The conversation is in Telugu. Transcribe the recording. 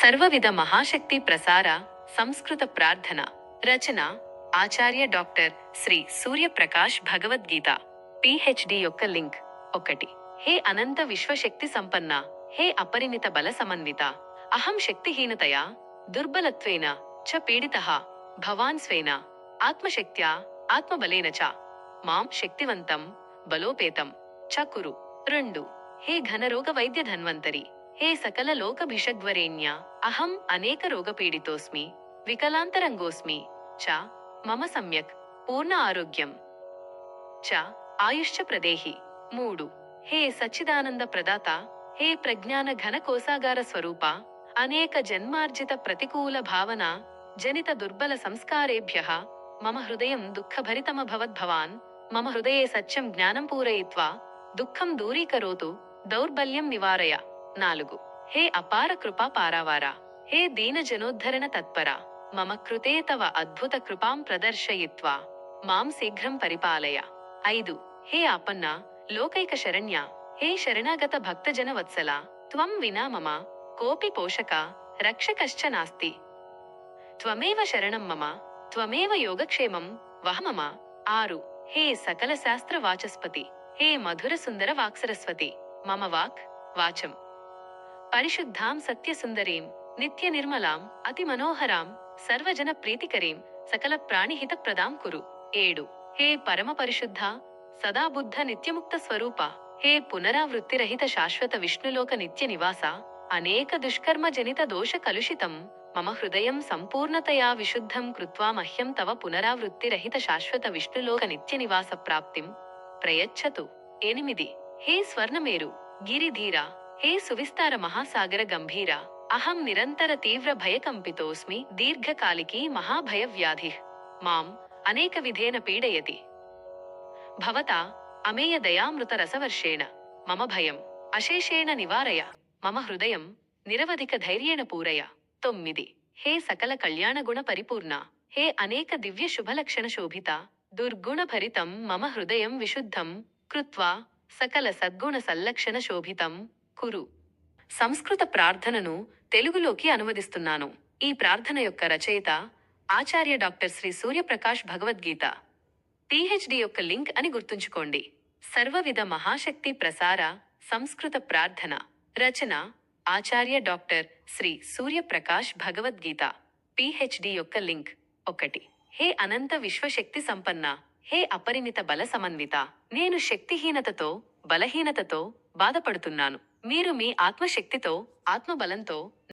సర్వవిధ మహాశక్తి ప్రసార సంస్కృత ప్రార్థన రచన ఆచార్య డాక్టర్ శ్రీ సూర్యప్రకాష్ భగవద్గీత. పిహెచ్డి యొక్క లింక్ ఒకటి. హే అనంత విశ్వశక్తి సంపన్న హే అపరిమిత బల సమన్విత అహం శక్తిహీనతయా దుర్బలత్వేన చ పీడిత భవాన్ స్వేన ఆత్మశక్త్యా ఆత్మబలేన చ మాం శక్తివంతం బలోపేతం చ కురు. రెండు. హే ఘనరోగ వైద్య ధన్వంతరి హే సకల లోకభిషగ్వరేణ్య అహం అనేక రోగపీడితోస్మి వికలాంతరంగోస్మి చ మమ సమ్యక్ పూర్ణ ఆరోగ్యం. చ ఆయుష్చ ప్రదేహి. మూడు హే సచ్చిదానంద ప్రదాత హే ప్రజ్ఞాన ఘన కోసాగార స్వరూప అనేక జన్మార్జిత ప్రతికూల భావన జనిత దుర్బల సంస్కారేభ్య మమ హృదయం దుఃఖభరితమభవద్భవాన్ మమ హృదయే సత్యం జ్ఞానం పూరయిత్వా దుఃఖం దూరీకరోతు దౌర్బల్యం నివారయ. నాలుగు. హే అపార కృపా పారావారా. హే దీన జనోద్ధరణ తత్పర. మమ కృతే తవ అద్భుత కృపాం ప్రదర్శయిత్వా. మాం శీఘ్రం పరిపాలయ. ఐదు. హే ఆపన్న లోకైక శరణ్య. హే శరణాగత భక్తజన వత్సల త్వం వినా మమ. కోపి పోషక. రక్షకశ్చ నాస్తి. త్వమేవ శరణం మమ. త్వమేవ యోగక్షేమం. వహమమ ఆరు. హే సకల శాస్త్ర వాచస్పతి. హే మధుర సుందర వాక్సరస్వతి. మమ వాక్ వాచం. పరిశుద్ధాం సత్యసుందరీం నిత్య నిర్మలాం అతి మనోహరాం సర్వజన ప్రీతికరీం సకల ప్రాణిహిత ప్రదాం కురు. ఏడు. హే పరమ పరిశుద్ధ సదాబుద్ధ నిత్యముక్త స్వరూప హే పునరావృత్తిరహిత శాశ్వత విష్ణులోక నిత్య నివాస అనేక దుష్కర్మ జనిత దోష కలుషితం మమ హృదయం సంపూర్ణతయా విశుద్ధం కృత్వా మహ్యం తవ పునరావృత్తిరహిత శాశ్వత విష్ణులోక నిత్య నివాస ప్రాప్తిం. ప్రయచ్చతు. ఎనిమిది. హే స్వర్ణమేరు. గిరిధీరా. హే సువిస్తార మహాసాగర గంభీర అహం నిరంతర తీవ్ర భయకంపితోస్మి దీర్ఘకాలికీ మహాభయవ్యాధి మాం అనేక విధేన పీడయతి. భవతా అమేయ దయామృతరసవర్షేణ మమ భయం అశేషేణ నివారయ మమ హృదయం నిరవధిక ధైర్యేణ పూరయ. తొమ్మిది హే సకల కళ్యాణగుణ పరిపూర్ణ హే అనేక దివ్య శుభలక్షణ శోభిత దుర్గుణ భరితం మమ హృదయం విశుద్ధం కృత్వా సకల సద్గుణ సల్లక్షణ శోభితం. కురు. సంస్కృత ప్రార్థనను తెలుగులోకి అనువదిస్తున్నాను. ఈ ప్రార్థన యొక్క రచయిత ఆచార్య డాక్టర్ శ్రీ సూర్యప్రకాష్ భగవద్గీత. పిహెచ్డి యొక్క లింక్ అని గుర్తుంచుకోండి. సర్వవిధ మహాశక్తి ప్రసార సంస్కృత ప్రార్థన. రచన ఆచార్య డాక్టర్ శ్రీ సూర్యప్రకాష్ భగవద్గీత. పిహెచ్డి యొక్క లింక్ ఒకటి. హే అనంత విశ్వశక్తి సంపన్న. హే అపరిమిత బల సమన్విత. నేను శక్తిహీనతతో బలహీనతతో బాధపడుతున్నాను. మీరు మీ ఆత్మశక్తితో ఆత్మబలంతో